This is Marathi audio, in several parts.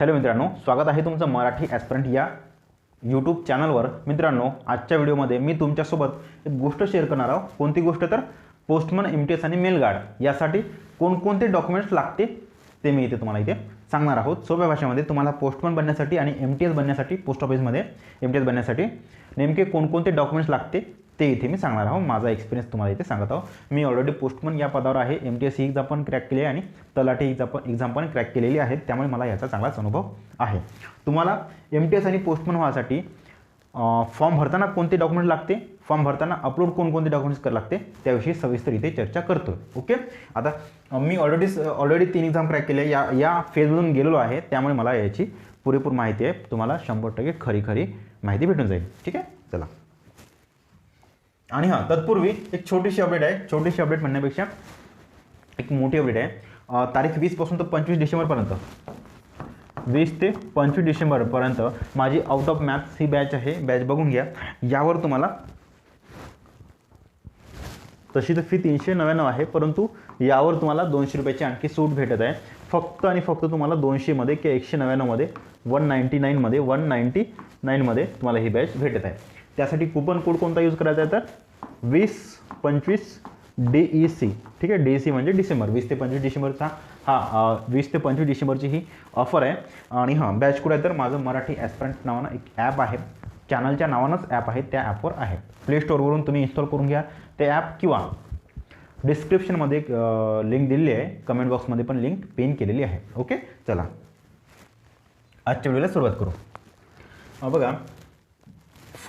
हॅलो मित्रांनो स्वागत आहे तुमचं मराठी ॲस्परंट या यूट्यूब चॅनलवर मित्रांनो आजच्या व्हिडिओमध्ये मी तुमच्यासोबत एक गोष्ट शेअर करणार आहोत. कोणती गोष्ट तर? पोस्टमन एम टी एस आणि मेल गार्ड यासाठी कोणकोणते डॉक्युमेंट्स लागते ते मी इथे तुम्हाला इथे सांगणार आहोत. सोप्या भाषेमध्ये तुम्हाला पोस्टमन बनण्यासाठी आणि एम टी एस बनण्यासाठी पोस्ट ऑफिसमध्ये एम टी एस बनण्यासाठी नेमके कोणकोणते डॉक्युमेंट्स लागते ते इथे मी सांगणार आहोत. माझा एक्सपिरियन्स तुम्हाला इथे सांगत आहोत. मी ऑलरेडी पोस्टमन या पदावर आहे. एम टी एस ही एक्झाम पण क्रॅक केली आहे आणि तलाठी एक्झाम पण एक्झाम पण क्रॅक केलेली आहे. त्यामुळे मला याचा चांगलाच अनुभव आहे. तुम्हाला एम टी एस आणि पोस्टमन व्हायसाठी फॉर्म भरताना कोणते डॉक्युमेंट लागते? फॉर्म भरताना अपलोड कोणकोणते डॉक्युमेंट्स कर लागते? त्याविषयी सविस्तर इथे चर्चा करतो ओके? आता मी ऑलरेडी ऑलरेडी तीन एक्झाम क्रॅक केले या या फेजमधून गेलेलो आहे. त्यामुळे मला याची पुरेपूर माहिती आहे. तुम्हाला शंभर टक्के खरी खरी माहिती भेटून जाईल. ठीक आहे? चला. आणि हां तत्पूर्वी एक छोटीशी अपडेट आहे. छोटीशी अपडेट म्हणण्यापेक्षा एक मोठी अपडेट आहे. तारीख वीसपासून तर पंचवीस डिसेंबरपर्यंत वीस ते पंचवीस डिसेंबरपर्यंत माझी आउट ऑफ मॅथ्स ही बॅच आहे. बॅच बघून घ्या. यावर तुम्हाला तशी तर फी तीनशे नव्याण्णव आहे परंतु यावर तुम्हाला दोनशे रुपयाची आणखी सूट भेटत आहे. फक्त आणि फक्त तुम्हाला दोनशेमध्ये किंवा एकशे नव्याण्णवमध्ये वन नाईन्टी नाईनमध्ये वन नाईन्टी नाईनमध्ये तुम्हाला ही बॅच भेटत आहे. त्यासाठी कुपन कोड कोणता यूज करायचा आहे तर? वीस पंचवीस डी ई सी ठीक आहे? डी ई सी म्हणजे डिसेंबर. वीस ते पंचवीस डिसेंबरचा हा वीस ते पंचवीस डिसेंबरची ही ऑफर आहे. आणि हां बॅच कोड आहे तर माझं मराठी ॲस्परंट नावानं एक ॲप आहे. चॅनलच्या नावानंच ॲप आहे. त्या ॲपवर आहे. प्ले स्टोअरवरून तुम्ही इन्स्टॉल करून घ्या. ते ॲप किंवा डिस्क्रिप्शनमध्ये एक लिंक दिलेली आहे. कमेंट बॉक्समध्ये पण लिंक पिन केलेली आहे. ओके चला. आजच्या व्हिडिओला सुरुवात करू. बघा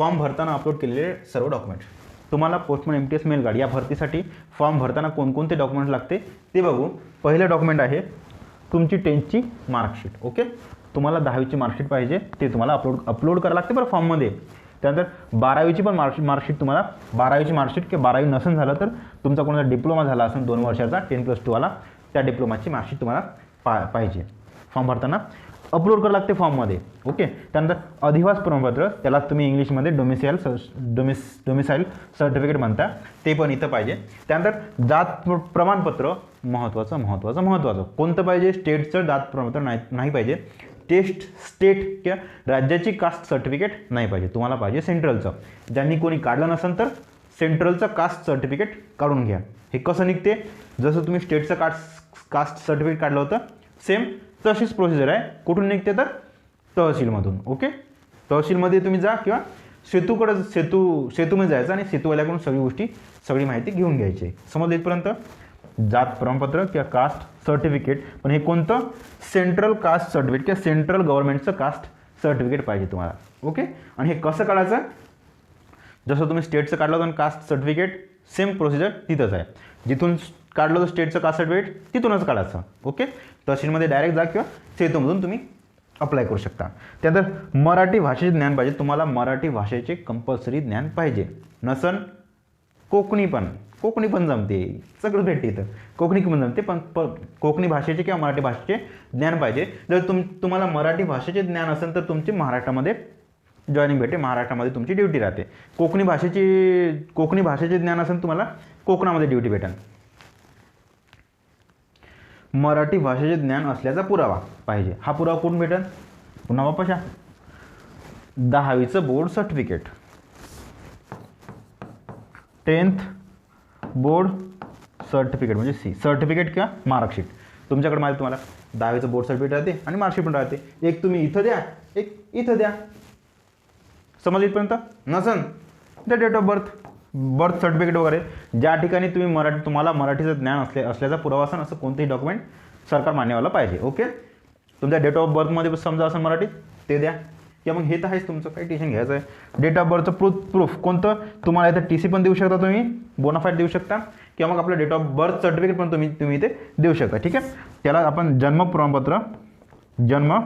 फॉर्म भरताना अपलोड केलेले सर्व डॉक्युमेंट्स तुम्हाला postman M T S mail guard या भरतीसाठी फॉर्म भरताना कोणकोणते डॉक्युमेंट लागते ते बघू पहिलं डॉक्युमेंट आहे तुमची टेन्थची मार्कशीट ओके तुम्हाला दहावीची मार्कशीट पाहिजे ते तुम्हाला अपलोड अपलोड करावं लागते बरं फॉर्ममध्ये. त्यानंतर बारावीची पण मार्कशीट मार्कशीट तुम्हाला बारावीची मार्कशीट किंवा बारावी नसेल झालं तर तुमचा कोणाचा डिप्लोमा झाला असेल दोन वर्षाचा टेन प्लस टूवाला त्या डिप्लोमाची मार्कशीट तुम्हाला पा पाहिजे. फॉर्म भरताना अपलोड करावं लागते फॉर्ममध्ये ओके त्यानंतर अधिवास प्रमाणपत्र त्याला तुम्ही इंग्लिशमध्ये डोमिसाईल डोमिस डोमिसाईल सर्टिफिकेट म्हणता ते पण इथं पाहिजे. त्यानंतर जात प्रमाणपत्र महत्त्वाचं महत्त्वाचं महत्त्वाचं कोणतं पाहिजे? स्टेटचं जात प्रमाणपत्र नाही नाही पाहिजे. टेस्ट स्टेट किंवा राज्याची कास्ट सर्टिफिकेट नाही पाहिजे. तुम्हाला पाहिजे सेंट्रलचं ज्यांनी कोणी काढलं नसेल तर सेंट्रलचं कास्ट सर्टिफिकेट काढून घ्या. हे कसं निघते? जसं तुम्ही स्टेटचं कास्ट कास्ट सर्टिफिकेट काढलं होतं सेम तशीच प्रोसिजर आहे. कुठून निघते तर तहसीलमधून ओके? तहसीलमध्ये तुम्ही जा किंवा सेतूकडे सेतू सेतूमध्ये जायचं आणि सेतूवाल्याकडून सगळी गोष्टी सगळी माहिती घेऊन घ्यायची. आहे. समजलं इथपर्यंत? जात प्रमाणपत्र किंवा कास्ट सर्टिफिकेट पण हे कोणतं? सेंट्रल कास्ट सर्टिफिकेट किंवा सेंट्रल गव्हर्नमेंटचं कास्ट सर्टिफिकेट पाहिजे तुम्हाला ओके? आणि हे कसं काढायचं? जसं तुम्ही स्टेटचं काढलं होतं कास्ट सर्टिफिकेट सेम प्रोसिजर तिथंच आहे. जिथून काढलं होतं स्टेटचं कास्ट सर्टिफिकेट तिथूनच काढायचं ओके? तहसीलमध्ये डायरेक्ट जा किंवा सेतूमधून तुम्ही अप्लाय करू शकता. त्यानंतर मराठी भाषेचे ज्ञान पाहिजे. तुम्हाला मराठी भाषेचे कंपल्सरी ज्ञान पाहिजे. नसन कोकणी पण. कोकणी पण जमते. सगळं भेटते इथं. कोकणी पण जमते पण प कोकणी भाषेचे किंवा मराठी भाषेचे ज्ञान पाहिजे. जर तुम तुम्हाला मराठी भाषेचे ज्ञान असेल तर तुमची महाराष्ट्रामध्ये जॉईनिंग भेटे महाराष्ट्रामध्ये तुमची ड्युटी राहते. कोकणी भाषेची कोकणी भाषेचे ज्ञान असेल तुम्हाला कोकणामध्ये ड्युटी भेटेल मराठी भाषेचे ज्ञान असल्याचा पुरावा पाहिजे. हा पुरावा कुठून भेटेल? पुन्हा वापशा दहावीचं board certificate tenth board certificate म्हणजे सी सर्टिफिकेट किंवा मार्कशीट तुमच्याकडे माहिती तुम्हाला. दहावीचं बोर्ड सर्टिफिकेट राहते आणि मार्कशीट पण राहते. एक तुम्ही इथं द्या एक इथं द्या. समज इथपर्यंत? नसन. The date of birth birth certificate वगैरे ज्या ठिकाणी तुम्ही मराठी तुम्हाला मराठीचं ज्ञान असले असल्याचा पुरावा असेल असं कोणतेही डॉक्युमेंट सरकार मान्यवाला पाहिजे ओके तुमच्या डेट ऑफ बर्थमध्ये समजा असं मराठीत ते द्या. किंवा मग हे तर आहेच तुमचं काही टेन्शन घ्यायचं आहे. डेट ऑफ बर्थचं प्रूफ प्रूफ कोणतं? तुम्हाला इथं टी सी पण देऊ शकता तुम्ही बोनाफाईड देऊ शकता. किंवा मग आपलं डेट ऑफ बर्थ सर्टिफिकेट पण तुम्ही तुम्ही इथे देऊ शकता ठीक आहे? त्याला आपण जन्म प्रमाणपत्र जन्म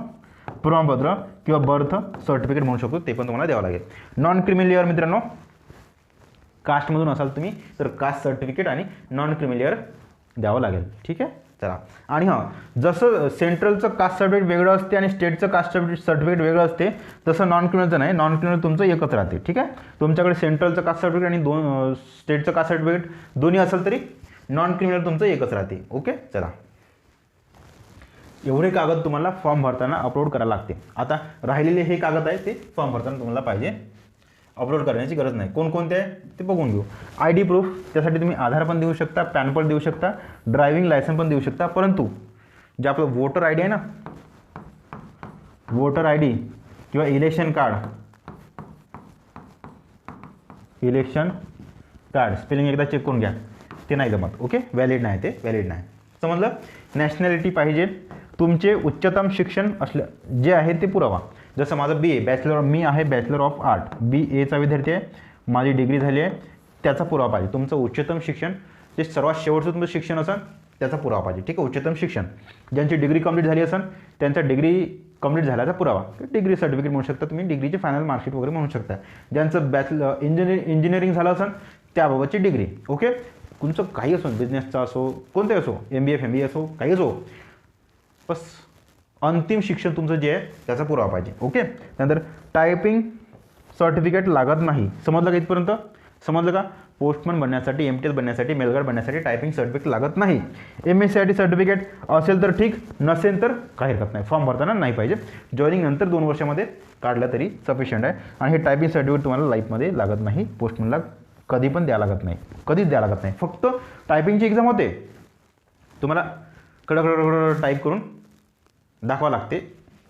प्रमाणपत्र किंवा बर्थ सर्टिफिकेट म्हणू शकतो ते पण तुम्हाला द्यावं लागेल. नॉन क्रिमिलियर मित्रांनो कास्टमधून असाल तुम्ही तर कास्ट सर्टिफिकेट आणि नॉन क्रिमिलियर द्यावं लागेल. ठीक आहे? चला. आणि हां जसं सेंट्रलचं कास्ट सर्टिफिकेट वेगळं असते आणि स्टेटचं कास्ट सर्टिफिकेट सर्टिफिकेट वेगळं असते तसं नॉन क्रिमिनलचं नाही. नॉन क्रिमिनल तुमचं एकच राहते. ठीक आहे? तुमच्याकडे सेंट्रलचं कास्ट सर्टिफिकेट आणि दोन स्टेटचं कास्ट सर्टिफिकेट दोन्ही असेल तरी नॉन क्रिमिनल तुमचं एकच राहते. ओके? चला. एवढे कागद तुम्हाला फॉर्म भरताना अपलोड करायला लागते. आता राहिलेले हे कागद आहे ते फॉर्म भरताना तुम्हाला पाहिजे. अपलोड करण्याची गरज नाही. कोणकोणते? आहे ते बघून घेऊ. आय डी प्रूफ त्यासाठी तुम्ही आधार पण देऊ शकता पॅन पण देऊ शकता ड्रायव्हिंग लायसन पण देऊ शकता. परंतु जे आपलं वोटर आय डी आहे ना वोटर आय डी किंवा election card election card spelling एकदा चेक करून घ्या. ते नाही जमत. ओके व्हॅलिड नाही ते. व्हॅलिड नाही. समजलं? नॅशनॅलिटी पाहिजे. तुमचे उच्चतम शिक्षण असलं जे आहे ते पुरावा. जसं माझं बी ए बॅचलर मी आहे बॅचलर ऑफ आर्ट बी एचा विद्यार्थी आहे माझी डिग्री झाली आहे त्याचा पुरावा पाहिजे. तुमचं उच्चतम शिक्षण जे सर्वात शेवटचं तुमचं शिक्षण असेल त्याचा पुरावा पाहिजे. ठीक आहे उच्चतम शिक्षण. ज्यांची डिग्री कंप्लीट झाली असेल त्यांचा डिग्री कंप्लीट झाल्याचा पुरावा. डिग्री सर्टिफिकेट म्हणू शकता तुम्ही डिग्रीचे फायनल मार्कशीट वगैरे म्हणू शकता. ज्यांचं बॅचलर इंजिनिअरिंग इंजिनिअरिंग झालं असेल त्याबाबतची डिग्री ओके तुमचं काही असो बिझनेसचा असो कोणतंही असो M B F M B असो काही असो. बस. अंतिम शिक्षण तुमचं जे आहे त्याचा पुरावा पाहिजे. ओके त्यानंतर टायपिंग सर्टिफिकेट लागत नाही. समजलं का इथपर्यंत? समजलं का? पोस्टमन बनण्यासाठी एम टी एस बनण्यासाठी मेलगार्ड बनण्यासाठी टायपिंग सर्टिफिकेट लागत नाही. M S C I T certificate असेल तर ठीक नसेल तर काही हरकत नाही. फॉर्म भरताना नाही पाहिजे. जॉईनिंग नंतर दोन वर्षामध्ये काढलं तरी सफिशियंट आहे. आणि हे टायपिंग सर्टिफिकेट तुम्हाला लाईफमध्ये लागत नाही. पोस्टमनला कधी पण द्यावं लागत नाही. कधीच द्यावं लागत नाही. फक्त टायपिंगची एक्झाम होते. तुम्हाला कडक टाईप करून दाखवा लागते.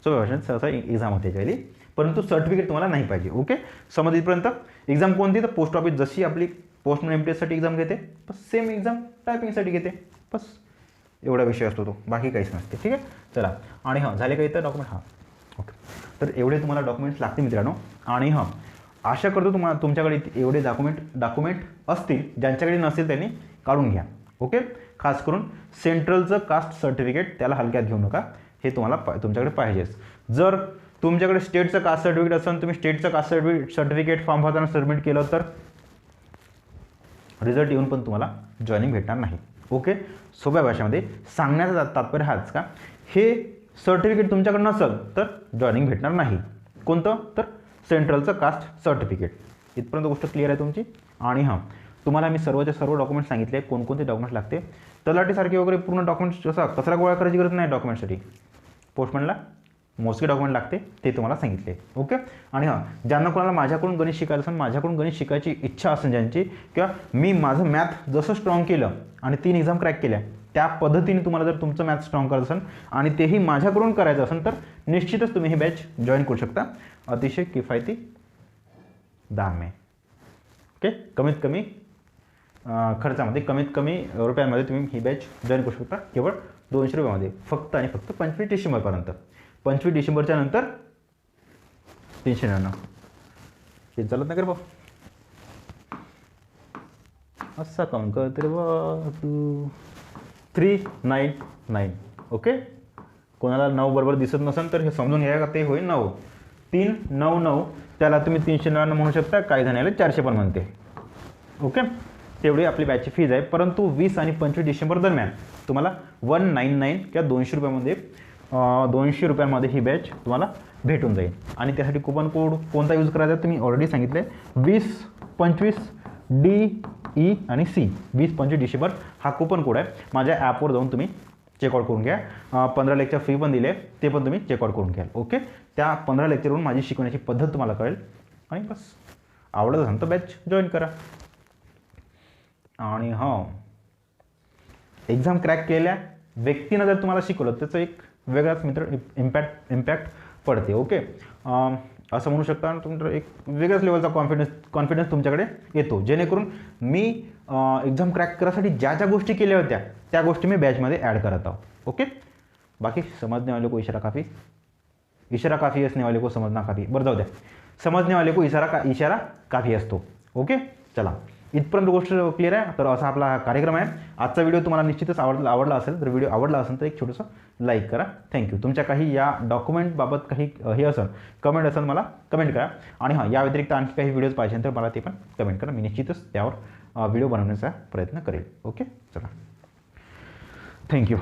सोप्या भाषेत सहसा एक्झाम होते त्याच्यावेळी परंतु सर्टिफिकेट तुम्हाला नाही पाहिजे ओके समज इथपर्यंत एक्झाम कोणती? तर पोस्ट ऑफिस जशी आपली पोस्टमन एम टी एससाठी एक्झाम घेते बस सेम एक्झाम टायपिंगसाठी घेते बस. एवढा विषय असतो तो बाकी काहीच नसते ठीक आहे? चला. आणि हां झाले काही तर डॉक्युमेंट हां. ओके तर एवढे तुम्हाला डॉक्युमेंट्स लागतील मित्रांनो. आणि हां आशा करतो तुम्हाला तुमच्याकडे एवढे डॉक्युमेंट डॉक्युमेंट असतील ज्यांच्याकडे नसेल त्यांनी काढून घ्या ओके खास करून सेंट्रलचं कास्ट सर्टिफिकेट त्याला हलक्यात घेऊ नका. हे तुम्हाला पा तुमच्याकडे पाहिजेच. जर तुमच्याकडे स्टेटचं कास्ट सर्टिफिकेट असेल तुम्ही स्टेटचं कास्ट सर्टिफिकेट सर्टिफिकेट फॉर्म भरताना सबमिट केलं तर रिझल्ट येऊन पण तुम्हाला जॉईनिंग भेटणार नाही. ओके? सोप्या भाषेमध्ये सांगण्याचा तात्पर्य हाच का? हे सर्टिफिकेट तुमच्याकडे नसेल तर जॉईनिंग भेटणार नाही. कोणतं? तर सेंट्रलचं कास्ट सर्टिफिकेट. इथपर्यंत गोष्ट क्लिअर आहे तुमची? आणि हां. तुम्हाला मी सर्वच्या सर्व डॉक्युमेंट्स सांगितले कोणकोणते डॉक्युमेंट्स लागते. तलाटीसारखे वगैरे पूर्ण डॉक्युमेंट्स जसा कचरा गोळा करायची गरज नाही डॉक्युमेंटसाठी पोस्टमॅनला मोजके डॉक्युमेंट लागते ते तुम्हाला सांगितले. ओके आणि हां ज्यांना कोणाला माझ्याकडून गणित शिकायचं असेल माझ्याकडून गणित शिकायची इच्छा असेल ज्यांची किंवा मी माझं मॅथ जसं स्ट्रॉंग केलं आणि तीन एक्झाम क्रॅक केल्या त्या पद्धतीने तुम्हाला जर तुमचं मॅथ स्ट्रॉंग करायचं असेल आणि तेही माझ्याकडून करायचं असेल तर निश्चितच तुम्ही हे बॅच जॉईन करू शकता. अतिशय किफायती दाम. आहे ओके कमीत कमी खर्चामध्ये कमीत कमी रुपयांमध्ये तुम्ही ही बॅच जॉईन करू शकता. केवळ दोनशे रुपयामध्ये. फक्त आणि फक्त पंचवीस डिसेंबरपर्यंत. पंचवीस डिसेंबरच्या नंतर तीनशे नव्याण्णव. हे चालत नाही कर भाऊ? असा काऊन करते रे बा तू. थ्री नाईन नाईन ओके कोणाला नऊ बरोबर दिसत नसेल तर हे समजून घ्या का ते होईल नऊ. तीन नऊ नऊ. त्याला तुम्ही तीनशे नव्याण्णव म्हणू शकता. काही जणांना चारशे पण म्हणते. ओके तेवढी आपली बॅचची फीज आहे. परंतु वीस आणि पंचवीस डिसेंबर दरम्यान तुम्हाला वन नाईन नाईन किंवा दोनशे रुपयामध्ये दोनशे रुपयांमध्ये ही बॅच तुम्हाला भेटून जाईल. आणि त्यासाठी कुपन कोड कोणता यूज करायचा तुम्ही ऑलरेडी सांगितलं आहे वीस पंचवीस डी ई e आणि सी वीस पंचवीस डिसेंबर हा कुपन कोड आहे. माझ्या ॲपवर जाऊन तुम्ही चेकआउट करून घ्या. पंधरा लेक्चर फ्री पण दिले ते पण तुम्ही चेकआउट करून घ्याल. ओके त्या पंधरा लेक्चरवरून माझी शिकवण्याची पद्धत तुम्हाला कळेल. आणि बस. आवडत असेल तर बॅच जॉईन करा. आणि हा. एक्झाम क्रॅक केल्या व्यक्तीनं जर तुम्हाला शिकवलं त्याचं एक वेगळाच मित्र इम्पॅक्ट इम्पॅक्ट पडते ओके असं म्हणू शकता तुमचं एक वेगळ्याच लेवलचा कॉन्फिडन्स कॉन्फिडन्स तुमच्याकडे येतो. जेणेकरून मी एक्झाम क्रॅक करायसाठी ज्या ज्या गोष्टी केल्या होत्या त्या गोष्टी मी बॅचमध्ये ॲड करत आहोत ओके बाकी समजने वाले को इशारा काफ़ी इशारा काफ़ी असणे वाले को समजना काफ़ी. बरं जाऊ द्या. समजने वाले को इशारा का इशारा काफ़ी असतो ओके चला. इथपर्यंत गोष्ट क्लिअर आहे. तर असा आपला हा कार्यक्रम आहे. आजचा व्हिडिओ तुम्हाला निश्चितच आवडला आवडला असेल तर व्हिडिओ आवडला असेल तर एक छोटंसं लाईक करा. थँक्यू तुमच्या काही या डॉक्युमेंटबाबत काही हे असेल कमेंट असेल मला कमेंट करा. आणि हां या व्यतिरिक्त आणखी काही व्हिडिओज पाहिजे तर मला ते पण कमेंट करा. मी निश्चितच त्यावर व्हिडिओ बनवण्याचा प्रयत्न करेल. ओके चला. थँक्यू